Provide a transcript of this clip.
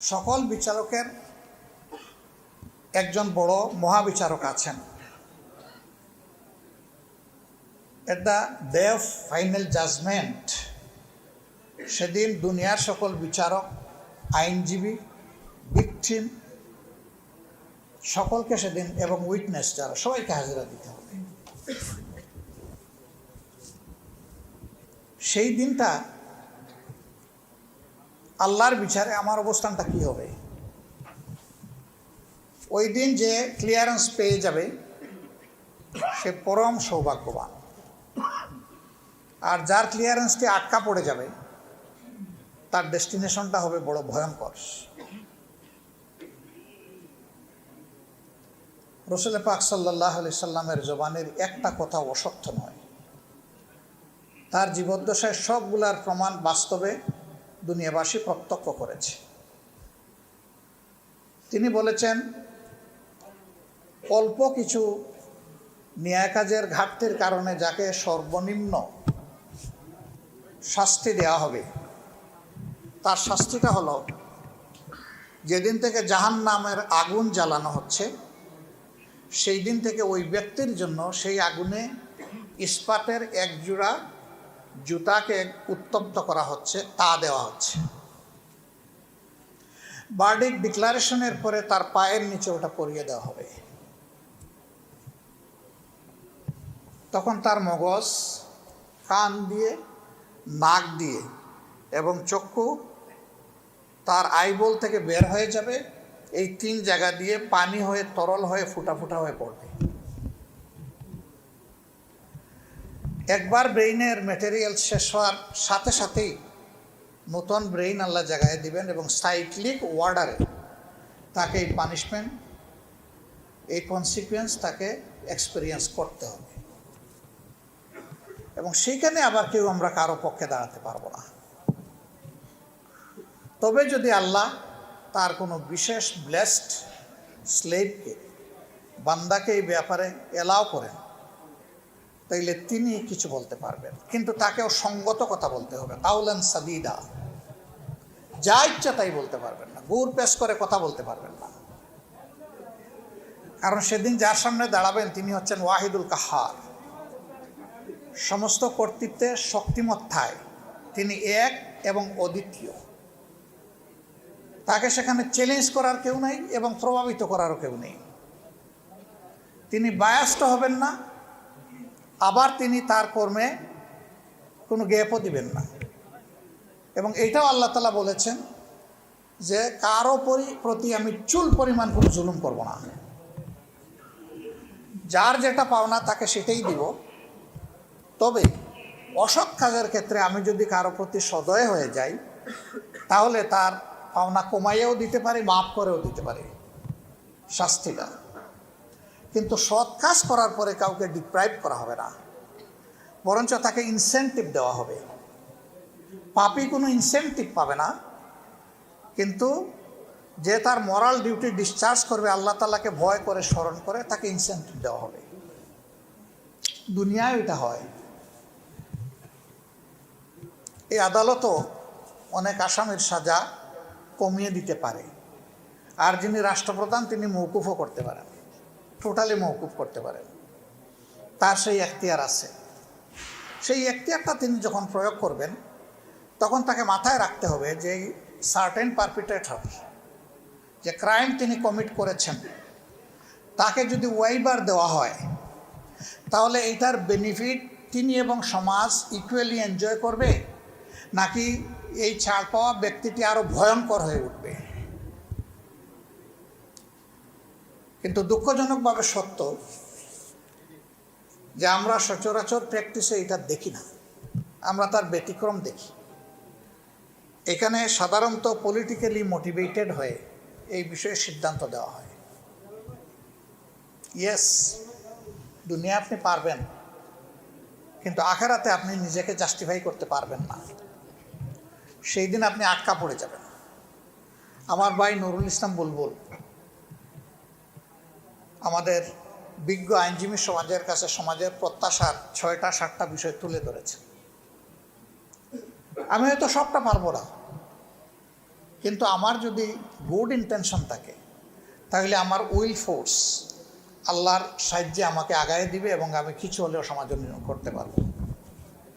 সকল বিচারকের একজন বড় মহাবিচারক আছেন। At the day of final judgement সেদিন দুনিয়ার সকল বিচারক, আইনজীবী ভিকটিম সকলকে সেদিন এবং উইটনেস যারা, সবাইকে হাজিরা দিতে হবে। সেই দিনটা আল্লাহর বিচারে আমার অবস্থানটা কি হবে? ওই দিন যে ক্লিয়ারেন্স পেয়ে যাবে, সে পরম সৌভাগ্যবান। আর যার ক্লিয়ারেন্সটি আটকা পড়ে যাবে, তার ডেস্টিনেশনটা হবে বড় ভয়ঙ্কর। রসুল পাক সাল্লাহ আলি সাল্লামের জবানের একটা কথা অসত্য নয়। তার জীবদ্দশায় সবগুলার প্রমাণ বাস্তবে দুনিয়াবাসী প্রত্যক্ষ করেছে। তিনি বলেছেন, অল্প কিছু ন্যায় কাজের ঘাটতির কারণে যাকে সর্বনিম্ন শাস্তি দেওয়া হবে, তার শাস্তিটা হলো, যেদিন থেকে জাহান নামের আগুন জ্বালানো হচ্ছে, সেই দিন থেকে ওই ব্যক্তির জন্য সেই আগুনে ইস্পাতের এক জোড়া জুতাকে উত্তপ্ত করা হচ্ছে, তা দেওয়া হচ্ছে। বার্ডিক ডিক্লারেশনের পরে তার পায়ের নিচে ওটা পরিয়ে দেওয়া হবে। তখন তার মগজ, কান দিয়ে, নাক দিয়ে এবং চক্ষু তার আইবল থেকে বের হয়ে যাবে। এই তিন জায়গা দিয়ে পানি হয়ে, তরল হয়ে ফুটা ফুটা হয়ে পড়বে। একবার ব্রেইনের ম্যাটেরিয়াল শেষ হওয়ার সাথে সাথেই নতুন ব্রেইন আল্লাহ জায়গায় দিবেন এবং সাইক্লিক ওয়ার্ডারে তাকে এই পানিশমেন্ট এই কনসিকুয়েন্স তাকে এক্সপিরিয়েন্স করতে হবে। এবং সেইখানে আবার কেউ আমরা কারও পক্ষে দাঁড়াতে পারব না। তবে যদি আল্লাহ তার কোনো বিশেষ ব্লেসড স্লেভকে বান্দাকে এই ব্যাপারে এলাও করেন তাইলে তিনি কিছু বলতে পারবেন। কিন্তু তাকেও সঙ্গত কথা বলতে হবে। কাউলেন সাদিদা। যা ইচ্ছা তাই বলতে পারবেন না। গুড় পেশ করে কথা বলতে পারবেন না। কারণ সেদিন যার সামনে দাঁড়াবেন তিনি হচ্ছেন ওয়াহিদুল কাহার। সমস্ত কর্তৃত্বের শক্তিমত্তায় তিনি এক এবং অদ্বিতীয়। তাকে সেখানে চ্যালেঞ্জ করার কেউ নেই এবং প্রভাবিত করারও কেউ নেই। তিনি বায়াস্ত হবেন না। আবার তিনি তার কর্মে কোনো গ্যাপও দিবেন না। এবং এটাও আল্লাহ তালা বলেছেন যে কারও প্রতি আমি চুল পরিমাণ কোনো জুলুম করব না। যার যেটা পাওনা তাকে সেটাই দিব। তবে অসৎ কাজের ক্ষেত্রে আমি যদি কারও প্রতি সদয় হয়ে যাই, তাহলে তার পাওনা কমাইয়েও দিতে পারি, মাফ করেও দিতে পারি। শাস্তিটা কিন্তু সৎ কাজ করার পরে কাউকে ডিপ্রাইভ করা হবে না। বরঞ্চ তাকে ইনসেন্টিভ দেওয়া হবে। পাপি কোনো ইনসেন্টিভ পাবে না, কিন্তু যে তার মরাল ডিউটি ডিসচার্জ করবে, আল্লাহ তালাকে ভয় করে, স্মরণ করে, তাকে ইনসেন্টিভ দেওয়া হবে। দুনিয়ায় এটা হয়। এই আদালতও অনেক আসামির সাজা কমিয়ে দিতে পারে। আর যিনি রাষ্ট্রপ্রধান, তিনি মৌকুফও করতে পারেন। টোটালি মৌকুফ করতে পারেন। তার সেই এখতিয়ার আছে। সেই এখতিয়ারটা তিনি যখন প্রয়োগ করবেন, তখন তাকে মাথায় রাখতে হবে যে সার্টেন পারপিটেটর যে ক্রাইম তিনি কমিট করেছেন, তাকে যদি ওয়াইবার দেওয়া হয়, তাহলে এইটার বেনিফিট তিনি এবং সমাজ ইকুয়ালি এনজয় করবে, নাকি এই ছাড় পাওয়া ব্যক্তিটি আরও ভয়ঙ্কর হয়ে উঠবে? কিন্তু দুঃখজনকভাবে সত্য যে আমরা সচরাচর প্র্যাকটিসে এটা দেখি না। আমরা তার ব্যতিক্রম দেখি। এখানে সাধারণত পলিটিক্যালি মোটিভেটেড হয়ে এই বিষয়ে সিদ্ধান্ত দেওয়া হয়। ইয়েস দুনিয়া আপনি পারবেন, কিন্তু আখেরাতে আপনি নিজেকে জাস্টিফাই করতে পারবেন না। সেই দিন আপনি আটকা পড়ে যাবেন। আমার ভাই নুরুল ইসলাম বুলবুল আমাদের বিজ্ঞ আইনজীবী সমাজের কাছে সমাজের প্রত্যাশার ছয়টা, সাতটা বিষয় তুলে ধরেছে। আমি হয়তো সবটা পারব না। কিন্তু আমার যদি গুড ইন্টেনশন থাকে, তাহলে আমার উইল ফোর্স আল্লাহর সাহায্যে আমাকে আগায় দিবে এবং আমি কিছু হলেও সমাজ করতে পারব।